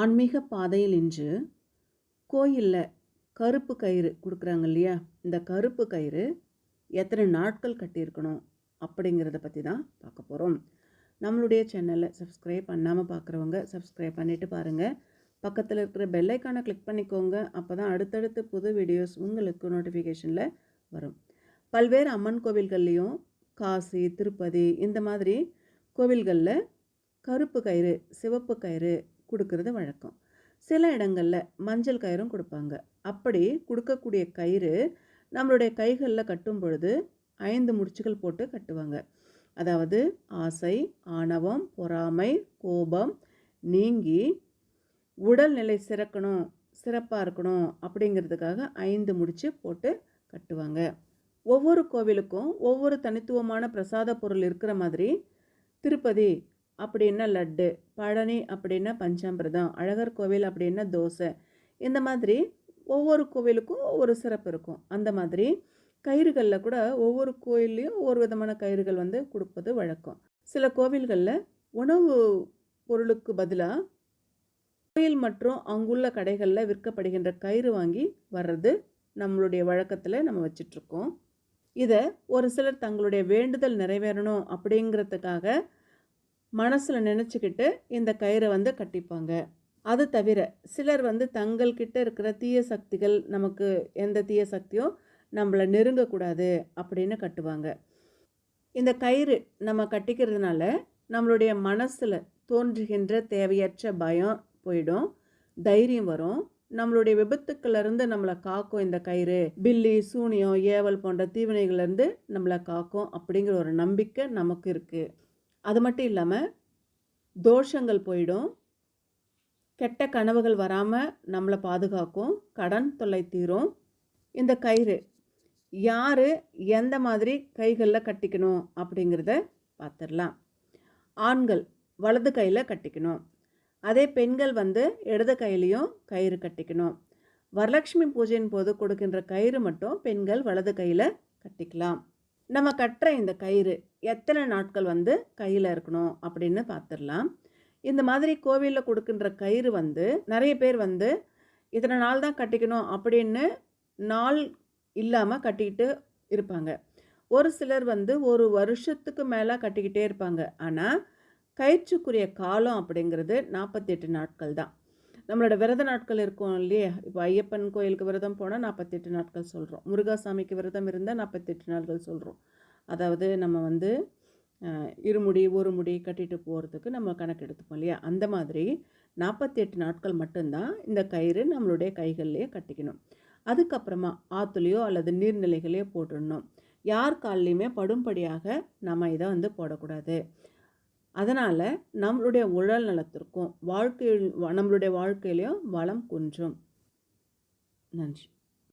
ஆன்மீக பாதையில் இன்று கோயிலில் கருப்பு கயிறு கொடுக்குறாங்க இல்லையா? இந்த கருப்பு கயிறு எத்தனை நாட்கள் கட்டியிருக்கணும் அப்படிங்கிறத பற்றி தான் பார்க்க போகிறோம் நம்மளுடைய சேனலை சப்ஸ்கிரைப் பண்ணாமல் பார்க்குறவங்க சப்ஸ்கிரைப் பண்ணிவிட்டு பாருங்கள் பக்கத்தில் இருக்கிற பெல்லைக்கான கிளிக் பண்ணிக்கோங்க. அப்போ தான் அடுத்தடுத்து புது வீடியோஸ் உங்களுக்கு நோட்டிஃபிகேஷனில் வரும். பல்வேறு அம்மன் கோவில்கள்லேயும் காசி திருப்பதி இந்த மாதிரி கோவில்களில் கருப்பு கயிறு சிவப்பு கயிறு கொடுக்கறது வழக்கம். சில இடங்களில் மஞ்சள் கயிறும் கொடுப்பாங்க. அப்படி கொடுக்கக்கூடிய கயிறு நம்மளுடைய கைகளில் கட்டும் பொழுது ஐந்து முடிச்சுகள் போட்டு கட்டுவாங்க. அதாவது ஆசை ஆணவம் பொறாமை கோபம் நீங்கி உடல்நிலை சிறக்கணும் சிறப்பாக இருக்கணும் அப்படிங்கிறதுக்காக ஐந்து முடிச்சு போட்டு கட்டுவாங்க. ஒவ்வொரு கோவிலுக்கும் ஒவ்வொரு தனித்துவமான பிரசாத பொருள் இருக்கிற மாதிரி திருப்பதி அப்படின்னா லட்டு பழனி அப்படின்னா பஞ்சாமிரதம் அழகர் கோவில் அப்படின்னா தோசை. இந்த மாதிரி ஒவ்வொரு கோவிலுக்கும் ஒவ்வொரு சிறப்பு இருக்கும். அந்த மாதிரி கயிறுகளில் கூட ஒவ்வொரு கோயில்லையும் ஒவ்வொரு விதமான கயிறுகள் வந்து கொடுப்பது வழக்கம். சில கோவில்களில் உணவு பொருளுக்கு பதிலாக கோயில் மற்றும் அங்குள்ள கடைகளில் விற்கப்படுகின்ற கயிறு வாங்கி வர்றது நம்மளுடைய வழக்கத்தில் நம்ம வச்சிட்ருக்கோம் இதை ஒரு சிலர் தங்களுடைய வேண்டுதல் நிறைவேறணும் அப்படிங்கிறதுக்காக மனசில் நினச்சிக்கிட்டு இந்த கயிறை வந்து கட்டிப்பாங்க. அது தவிர சிலர் வந்து தங்கள்கிட்ட இருக்கிற தீய சக்திகள் நமக்கு எந்த தீய சக்தியும் நம்மளை நெருங்கக்கூடாது அப்படின்னு கட்டுவாங்க. இந்த கயிறு நம்ம கட்டிக்கிறதுனால நம்மளுடைய மனசில் தோன்றுகின்ற தேவையற்ற பயம் போயிடும் தைரியம் வரும். நம்மளுடைய விபத்துக்கள்லேருந்து நம்மளை காக்கும் இந்த கயிறு பில்லி சூனியம் ஏவல் போன்ற தீவினைகள்லேருந்து நம்மளை காக்கும் அப்படிங்கிற ஒரு நம்பிக்கை நமக்கு இருக்குது அது மட்டும் இல்லாமல் தோஷங்கள் போயிடும். கெட்ட கனவுகள் வராமல் நம்மளை பாதுகாக்கும். கடன் தொல்லை தீரும். இந்த கயிறு யார் எந்த மாதிரி கைகளில் கட்டிக்கணும் அப்படிங்கிறத பார்த்துடலாம் ஆண்கள் வலது கையில் கட்டிக்கணும். அதே பெண்கள் வந்து இடது கையிலையும் கயிறு கட்டிக்கணும். வரலட்சுமி பூஜையின் போது கொடுக்கின்ற கயிறு மட்டும் பெண்கள் வலது கையில் கட்டிக்கலாம். நம்ம கட்டுற இந்த கயிறு எத்தனை நாட்கள் வந்து கையில் இருக்கணும் அப்படின்னு பார்த்துடலாம் இந்த மாதிரி கோவிலில் கொடுக்கின்ற கயிறு வந்து நிறைய பேர் வந்து இத்தனை நாள் தான் கட்டிக்கணும் அப்படின்னு நாள் இல்லாமல் கட்டிக்கிட்டு இருப்பாங்க. ஒரு சிலர் வந்து ஒரு வருஷத்துக்கு மேலே கட்டிக்கிட்டே இருப்பாங்க. ஆனால் கயிற்றுக்குரிய காலம் அப்படிங்கிறது நாற்பத்தெட்டு நாட்கள் தான். நம்மளோட விரத நாட்கள் இருக்கும் இல்லையா? இப்போ ஐயப்பன் கோயிலுக்கு விரதம் போனால் நாற்பத்தெட்டு நாட்கள் சொல்கிறோம் முருகாசாமிக்கு விரதம் இருந்தால் நாற்பத்தெட்டு நாட்கள் சொல்கிறோம் அதாவது நம்ம வந்து இருமுடி ஒரு முடி கட்டிட்டு போகிறதுக்கு நம்ம கணக்கு எடுத்துப்போம் இல்லையா? அந்த மாதிரி நாற்பத்தெட்டு நாட்கள் மட்டும்தான் இந்த கயிறு நம்மளுடைய கைகள்லேயே கட்டிக்கணும். அதுக்கப்புறமா ஆற்றுலையோ அல்லது நீர்நிலைகளையோ போட்டுடணும். யார் கால்லையுமே படும்படியாக நம்ம இதை வந்து போடக்கூடாது. அதனால் நம்மளுடைய உடல் நலத்திற்கும் வாழ்க்கையில் நம்மளுடைய வாழ்க்கையிலையும் வளம் குன்றும். நன்றி.